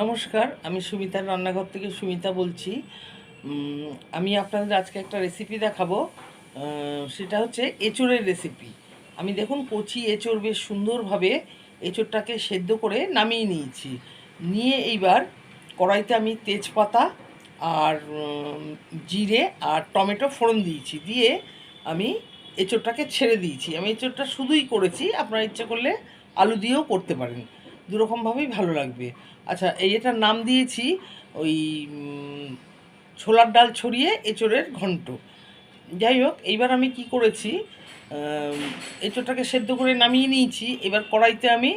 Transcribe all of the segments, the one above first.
নমস্কার, আমি সুমিতার রান্নাঘর থেকে সুমিতা বলছি। আমি আপনাদের আজকে একটা রেসিপি দেখাবো। সেটা হচ্ছে এঁচোড়ের রেসিপি আমি দেখুন কচি এঁচোড় বেশ সুন্দরভাবে এঁচোড়টাকে সেদ্ধ করে নামিয়ে নিয়েছি। নিয়ে এইবার কড়াইতে আমি তেজপাতা আর জিরে আর টমেটো ফোড়ন দিয়েছি। দিয়ে আমি এঁচোড়টাকে ছেড়ে দিয়েছি। আমি এঁচোড়টা শুধুই করেছি। আপনারা ইচ্ছে করলে আলু দিয়েও করতে পারেন। দুরকমভাবেই ভালো লাগবে। আচ্ছা এই এটার নাম দিয়েছি, ওই ছোলার ডাল ছড়িয়ে এঁচোড়ের ঘন্ট। যাই হোক, এইবার আমি কি করেছি এঁচোড়টাকে সেদ্ধ করে নামিয়ে নিয়েছি। এবার কড়াইতে আমি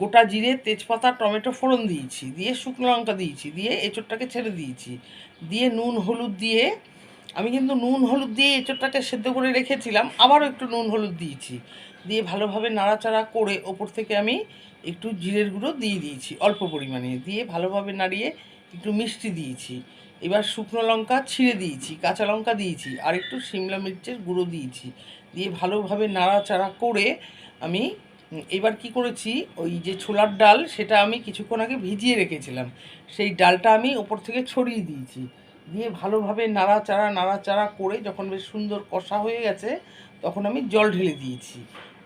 গোটা জিরে, তেজপাতা, টমেটো ফোড়ন দিয়েছি। দিয়ে শুকনো লঙ্কা দিয়েছি। দিয়ে এঁচোড়টাকে ছেড়ে দিয়েছি। দিয়ে নুন, হলুদ দিয়ে আমি কিন্তু নুন, হলুদ দিয়ে এঁচোড়টাকে সেদ্ধ করে রেখেছিলাম। আবারও একটু নুন, হলুদ দিয়েছি। দিয়ে ভালোভাবে নাড়াচাড়া করে ওপর থেকে আমি একটু জিরের গুঁড়ো দিয়ে দিয়েছি, অল্প পরিমাণে। দিয়ে ভালোভাবে নাড়িয়ে একটু মিষ্টি দিয়েছি। এবার শুকনো লঙ্কা ছিঁড়ে দিয়েছি, কাঁচা লঙ্কা দিয়েছি, আর একটু শিমলা মির্চের গুঁড়ো দিয়েছি। দিয়ে ভালোভাবে নাড়াচাড়া করে আমি, এবার কি করেছি, ওই যে ছোলার ডাল, সেটা আমি কিছুক্ষণ আগে ভিজিয়ে রেখেছিলাম। সেই ডালটা আমি ওপর থেকে ছড়িয়ে দিয়েছি। দিয়ে ভালোভাবে নাড়াচাড়া নাড়াচাড়া করে যখন বেশ সুন্দর কষা হয়ে গেছে, তখন আমি জল ঢেলে দিয়েছি।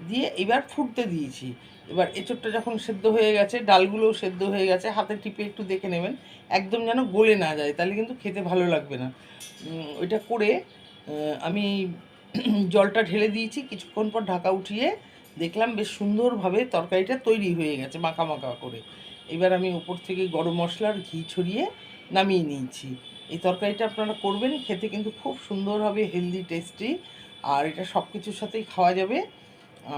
দিয়ে এবার ফুটতে দিয়েছি। এবার এঁচোড়টা যখন সেদ্ধ হয়ে গেছে, ডালগুলোও সেদ্ধ হয়ে গেছে, হাতে টিপে একটু দেখে নেবেন। একদম যেন গলে না যায়, তাহলে কিন্তু খেতে ভালো লাগবে না। ওইটা করে আমি জলটা ঢেলে দিয়েছি। কিছুক্ষণ পর ঢাকা উঠিয়ে দেখলাম বেশ সুন্দরভাবে তরকারিটা তৈরি হয়ে গেছে, মাখা মাখা করে। এবার আমি উপর থেকে গরম মশলার ঘি ছড়িয়ে নামিয়ে নিয়েছি। এই তরকারিটা আপনারা করবেন, খেতে কিন্তু খুব সুন্দর হবে হেলদি টেস্টি আর এটা সব কিছুর সাথেই খাওয়া যাবে।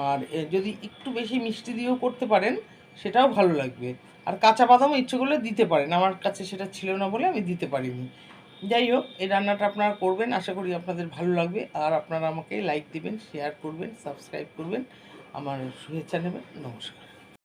আর যদি একটু বেশি মিষ্টি দিয়েও করতে পারেন, সেটাও ভালো লাগবে। আর কাঁচা বাদামও ইচ্ছে করলে দিতে পারেন, আমার কাছে সেটা ছিল না বলে আমি দিতে পারিনি। যাই হোক, এই রান্নাটা আপনারা করবেন, আশা করি আপনাদের ভালো লাগবে। আর আপনারা আমাকে লাইক দিবেন শেয়ার করবেন সাবস্ক্রাইব করবেন। আমার শুভেচ্ছা নেবেন, নমস্কার।